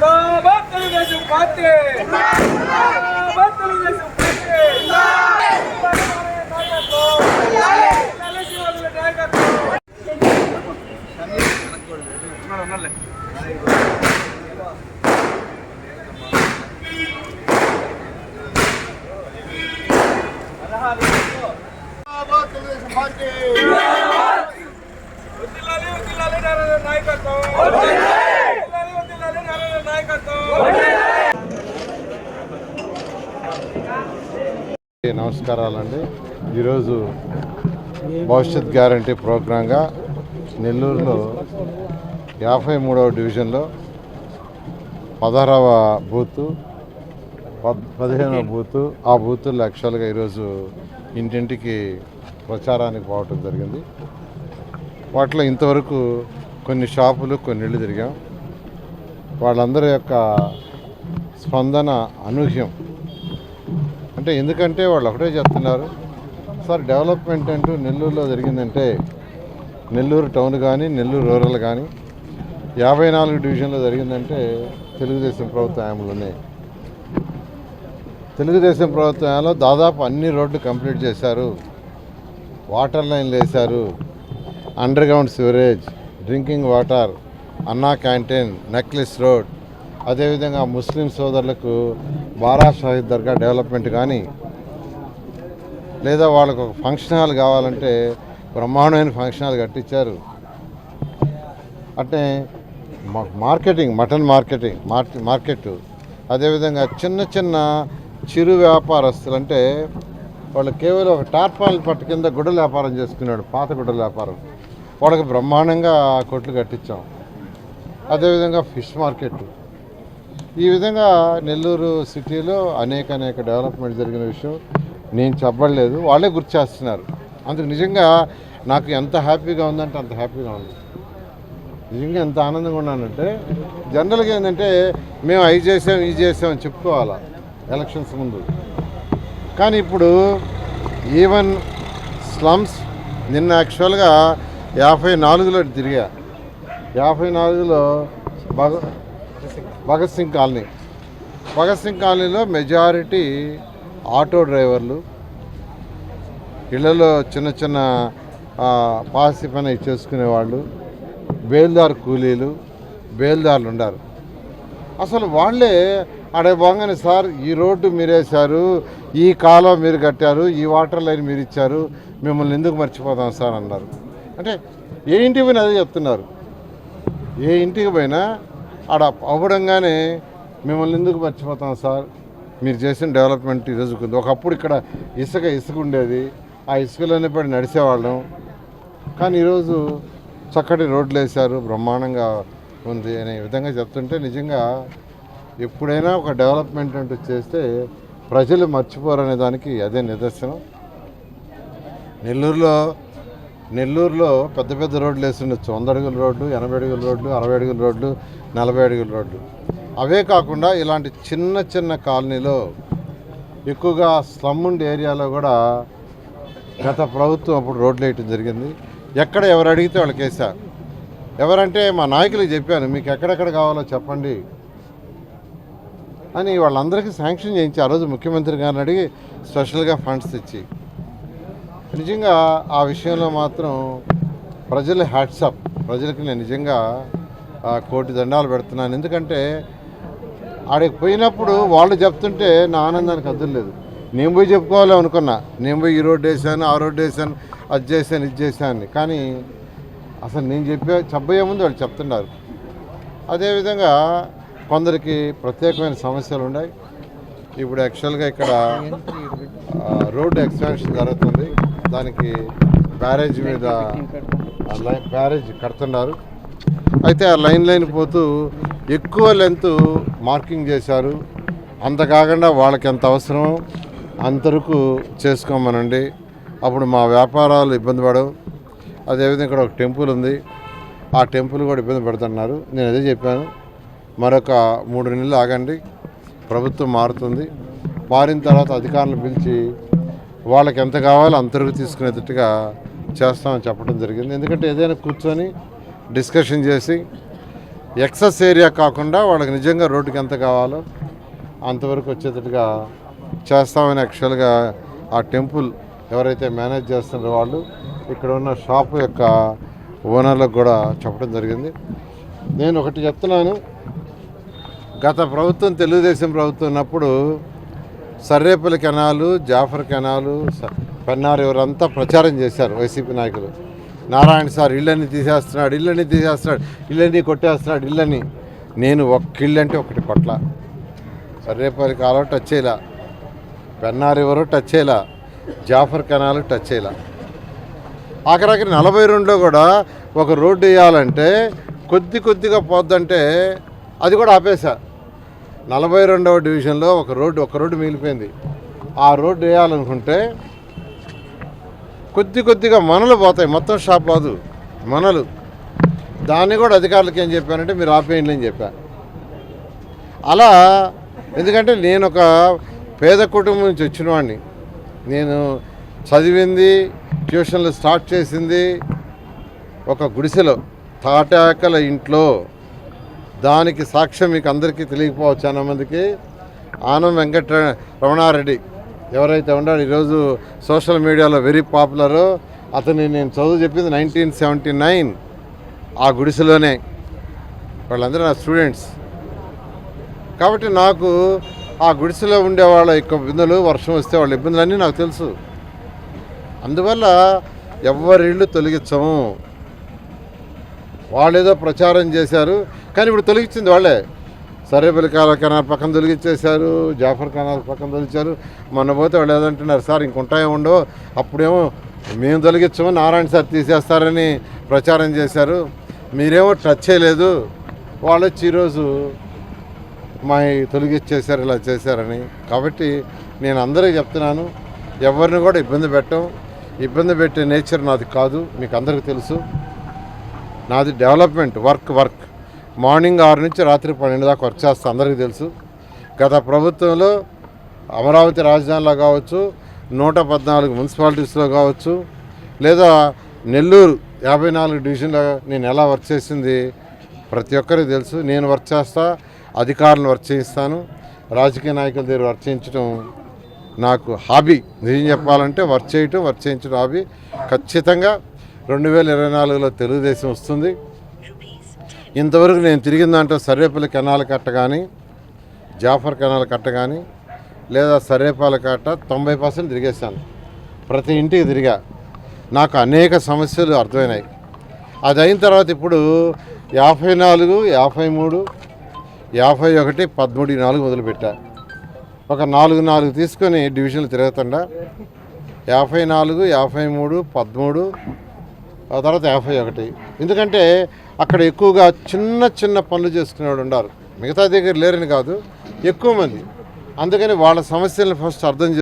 Telugu Desam party Telugu Desam party నమస్కారాలండి. ఈరోజు భవిష్యత్ గ్యారంటీ ప్రోగ్రాంగా నెల్లూరులో యాభై మూడవ డివిజన్లో పదహారవ బూతు పద్ పదిహేనవ బూతు ఆ బూతుల్లో యాక్చువల్గా ఈరోజు ఇంటింటికి ప్రచారానికి పోవటం జరిగింది. వాటిలో ఇంతవరకు కొన్ని షాపులు కొన్ని ఇళ్ళు తిరిగాం. వాళ్ళందరి యొక్క స్పందన అనూహ్యం అంటే ఎందుకంటే వాళ్ళు ఒకటే చెప్తున్నారు. సార్ డెవలప్మెంట్ అంటూ నెల్లూరులో జరిగిందంటే నెల్లూరు టౌన్ కానీ నెల్లూరు రూరల్ కానీ యాభై నాలుగు డివిజన్లో జరిగిందంటే తెలుగుదేశం ప్రభుత్వ హయాంలోనే. తెలుగుదేశం ప్రభుత్వంలో దాదాపు అన్ని రోడ్లు కంప్లీట్ చేశారు. వాటర్ లైన్లు వేశారు. Under ground sewerage drinking water Anna canteen necklace road అదేవిధంగా ముస్లిం సోదరులకు బారా షాహిద్ దర్గా డెవలప్మెంట్ కానీ లేదా వాళ్ళకు ఒక ఫంక్షన్ హాల్ కావాలంటే బ్రహ్మాండమైన ఫంక్షన్ హాల్ కట్టించారు. అంటే marketing mutton marketing market market. అదేవిధంగా చిన్న చిన్న చిరు వ్యాపారస్తులు అంటే వాళ్ళు కేవలం ఒక టార్పాల్ పట్టు కింద గుడ్డల వ్యాపారం చేసుకున్నాడు పాత గుడ్డల వ్యాపారం. వాళ్ళకి బ్రహ్మాండంగా కొట్లు కట్టించాం. అదేవిధంగా ఫిష్ మార్కెట్. ఈ విధంగా నెల్లూరు సిటీలో అనేక అనేక డెవలప్మెంట్ జరిగిన విషయం నేను చెప్పలేదు. వాళ్ళే గుర్తు చేస్తున్నారు. అందుకు నిజంగా నాకు ఎంత హ్యాపీగా ఉందంటే అంత హ్యాపీగా ఉంది. నిజంగా ఎంత ఆనందంగా ఉన్నానంటే జనరల్గా ఏంటంటే మేము అవి చేసాం ఇది చేసాం అని చెప్పుకోవాలా ఎలక్షన్స్ ముందు. కానీ ఇప్పుడు ఈవెన్ స్లమ్స్ నిన్న యాక్చువల్గా యాభై నాలుగులో తిరిగా. యాభై నాలుగులో భగ భగత్ సింగ్ కాలనీ. భగత్ సింగ్ కాలనీలో మెజారిటీ ఆటో డ్రైవర్లు ఇళ్ళలో చిన్న చిన్న పాసి పని చేసుకునేవాళ్ళు బేల్దార్ కూలీలు బేల్దార్లు ఉండారు. అసలు వాళ్ళే అడే బాగానే సార్ ఈ రోడ్డు మీరేశారు ఈ కాలం మీరు కట్టారు ఈ వాటర్ లైన్ మీరు ఇచ్చారు మిమ్మల్ని ఎందుకు మర్చిపోతాం సార్ అన్నారు. అంటే ఏ ఇంటికి పోయినా అదే చెప్తున్నారు. ఏ ఇంటికి పోయినా ఆడ అవ్వడంగానే మిమ్మల్ని ఎందుకు మర్చిపోతాం సార్? మీరు చేసిన డెవలప్మెంట్ ఈరోజు ఉంది ఒకప్పుడు ఇక్కడ ఇసుక ఇసుక ఉండేది. ఆ ఇసుకలోనే పడి నడిచేవాళ్ళం. కానీ ఈరోజు చక్కటి రోడ్లు వేశారు. బ్రహ్మాండంగా ఉంది అనే విధంగా చెప్తుంటే నిజంగా ఎప్పుడైనా ఒక డెవలప్మెంట్ అంటూ చేస్తే ప్రజలు మర్చిపోరనే దానికి అదే నిదర్శనం. నెల్లూరులో నెల్లూరులో పెద్ద పెద్ద రోడ్లు వేస్తుండొచ్చు. వంద అడుగుల రోడ్లు ఎనభై అడుగుల రోడ్లు అరవై అడుగుల రోడ్లు. నలభై అడుగుల రోడ్డు అవే కాకుండా ఇలాంటి చిన్న చిన్న కాలనీలో ఎక్కువగా స్లమ్ ఉండే ఏరియాలో కూడా గత ప్రభుత్వం అప్పుడు రోడ్లు వేయటం జరిగింది. ఎక్కడ ఎవరు అడిగితే వాళ్ళకి వేశారు ఎవరంటే మా నాయకులకు చెప్పాను మీకు ఎక్కడెక్కడ కావాలో చెప్పండి అని వాళ్ళందరికీ శాంక్షన్ చేయించి ఆ రోజు ముఖ్యమంత్రి గారిని అడిగి స్పెషల్గా ఫండ్స్ తెచ్చి. నిజంగా ఆ విషయంలో మాత్రం ప్రజల హ్యాట్సప్ ప్రజలకి నేను నిజంగా కోటి దండాలు పెడుతున్నాను. ఎందుకంటే ఆడికి పోయినప్పుడు వాళ్ళు చెప్తుంటే నా ఆనందానికి అర్థం లేదు. నేను పోయి చెప్పుకోవాలి అనుకున్నా. నేను పోయి ఈ రోడ్డు వేసాను ఆ రోడ్డు వేసాను అది చేశాను ఇది చేశాను కానీ అసలు నేను చెప్పే చెప్పబోయే ముందు వాళ్ళు చెప్తున్నారు. అదేవిధంగా కొందరికి ప్రత్యేకమైన సమస్యలు ఉన్నాయి. ఇప్పుడు యాక్చువల్గా ఇక్కడ రోడ్డు ఎక్స్పాన్షన్ జరుగుతుంది. దానికి బ్యారేజ్ మీద బ్యారేజ్ కడుతున్నారు. అయితే ఆ లైన్ లైన్ పోతూ ఎక్కువ లెంత్ మార్కింగ్ చేశారు. అంత కాకుండా వాళ్ళకి ఎంత అవసరమో అంతరకు చేసుకోమనండి. అప్పుడు మా వ్యాపారాలు ఇబ్బంది పడవు. అదేవిధంగా ఇక్కడ ఒక టెంపుల్ ఉంది. ఆ టెంపుల్ కూడా ఇబ్బంది పెడుతున్నారు. నేను అదే చెప్పాను. మరొక మూడు నెలలు ఆగండి. ప్రభుత్వం మారుతుంది. మారిన తర్వాత అధికారులు పిలిచి వాళ్ళకి ఎంత కావాలో అంతరకు తీసుకునేటట్టుగా చేస్తామని చెప్పడం జరిగింది. ఎందుకంటే ఏదైనా కూర్చొని డిస్కషన్ చేసి ఎక్సెస్ ఏరియా కాకుండా వాళ్ళకి నిజంగా రోడ్డుకి ఎంత కావాలో అంతవరకు వచ్చేటట్టుగా చేస్తామని యాక్చువల్గా ఆ టెంపుల్ ఎవరైతే మేనేజ్ చేస్తున్నారో వాళ్ళు ఇక్కడ ఉన్న షాప్ యొక్క ఓనర్లకు కూడా చెప్పడం జరిగింది. నేను ఒకటి చెప్తున్నాను. గత ప్రభుత్వం తెలుగుదేశం ప్రభుత్వం ఉన్నప్పుడు సర్రేపల్లి కెనాలు జాఫర్ కెనాలు పెన్నారు ఎవరంతా ప్రచారం చేశారు వైసీపీ నాయకులు. నారాయణ సార్ ఇళ్ళని తీసేస్తున్నాడు ఇళ్ళని తీసేస్తున్నాడు ఇళ్ళని కొట్టేస్తున్నాడు ఇళ్ళని. నేను ఒక్క ఇల్లు అంటే ఒకటి కొట్ల. సర్రేపల్లి కాలువ టచ్ చేయలా. పెన్నార్ ఎవరు టచ్ చేయలా. జాఫర్ కెనాల్ టచ్ చేయలా. ఆఖరాఖరి నలభై రెండులో కూడా ఒక రోడ్డు వేయాలంటే కొద్ది కొద్దిగా పోద్దంటే అది కూడా ఆపేశా. నలభై రెండవ డివిజన్లో ఒక రోడ్డు ఒక రోడ్డు మిగిలిపోయింది. ఆ రోడ్డు వేయాలనుకుంటే కొద్ది కొద్దిగా మనలు పోతాయి. మొత్తం షాప్ కాదు. మనలు. దాన్ని కూడా అధికారులకు ఏం చెప్పానంటే మీరు ఆపేయండి అని చెప్పా. అలా ఎందుకంటే నేను ఒక పేద కుటుంబం నుంచి వచ్చిన వాడిని. నేను చదివింది ట్యూషన్లు స్టార్ట్ చేసింది ఒక గుడిసెలో తాటాకల ఇంట్లో. దానికి సాక్ష్యం మీకు అందరికీ తెలియకపోవచ్చు చాలా మందికి. ఆనం వెంకట రమణారెడ్డి. ఎవరైతే ఉన్నాడో ఈరోజు సోషల్ మీడియాలో వెరీ పాపులర్ అతని నేను చదువు చెప్పింది నైన్టీన్ సెవెంటీ నైన్ ఆ గుడిసెలోనే. వాళ్ళందరూ నా స్టూడెంట్స్ కాబట్టి నాకు ఆ గుడిసెలో ఉండే వాళ్ళ యొక్క ఇబ్బందులు వర్షం వస్తే వాళ్ళ ఇబ్బందులన్నీ నాకు తెలుసు. అందువల్ల ఎవరిళ్ళు తొలగించము. వాళ్ళు ఏదో ప్రచారం చేశారు కానీ ఇప్పుడు తొలగించింది వాళ్ళే. సరేపల్లి కాల కెనాల్ పక్కన తొలగించేశారు జాఫర్ కెనాల్ పక్కన తొలిచారు. మొన్న పోతే వాళ్ళు ఏదంటున్నారు సార్ ఇంకుంటాయో ఉండవు అప్పుడేమో మేము తొలగించము నారాయణ సార్ తీసేస్తారని ప్రచారం చేశారు. మీరేమో టచ్ చేయలేదు వాళ్ళు వచ్చి ఈరోజు మా తొలగిచ్చేసారు ఇలా చేశారని. కాబట్టి నేను అందరికీ చెప్తున్నాను ఎవరిని కూడా ఇబ్బంది పెట్టం. ఇబ్బంది పెట్టే నేచర్ నాది కాదు మీకు అందరికీ తెలుసు. నాది డెవలప్మెంట్ వర్క్ వర్క్. మార్నింగ్ ఆరు నుంచి రాత్రి పన్నెండు దాకా వర్క్ చేస్తాం అందరికీ తెలుసు. గత ప్రభుత్వంలో అమరావతి రాజధానిలో కావచ్చు నూట పద్నాలుగు మున్సిపాలిటీస్లో కావచ్చు లేదా నెల్లూరు యాభై నాలుగు డివిజన్లో నేను ఎలా వర్క్ చేసింది ప్రతి ఒక్కరికి తెలుసు. నేను వర్క్ చేస్తా అధికారులను వర్క్ చేయిస్తాను. రాజకీయ నాయకుల దగ్గర వర్క్ చేయించడం నాకు హాబీ. నిజం చెప్పాలంటే వర్క్ చేయటం వర్క్ చేయించడం హాబీ. ఖచ్చితంగా రెండు వేల ఇరవై నాలుగులో తెలుగుదేశం వస్తుంది. ఇంతవరకు నేను తిరిగిన దాంట్లో సర్వేపల్లి కెనాల కట్ట కానీ జాఫర్ కెనాల కట్ట కానీ లేదా సర్వేపాల కట్ట తొంభై పర్సెంట్ తిరిగేశాను. ప్రతి ఇంటికి తిరిగా. నాకు అనేక సమస్యలు అర్థమైనాయి. అది అయిన తర్వాత ఇప్పుడు యాభై నాలుగు యాభై మూడు యాభై ఒకటి పదమూడు నాలుగు మొదలుపెట్టా. ఒక నాలుగు నాలుగు తీసుకొని డివిజన్లు తిరుగుతుండా. యాభై నాలుగు యాభై మూడు పదమూడు ఆ తర్వాత యాభై ఒకటి. ఎందుకంటే అక్కడ ఎక్కువగా చిన్న చిన్న పనులు చేసుకునేవాడు ఉన్నారు మిగతా దగ్గర లేరని కాదు ఎక్కువ మంది. అందుకని వాళ్ళ సమస్యలను ఫస్ట్ అర్థం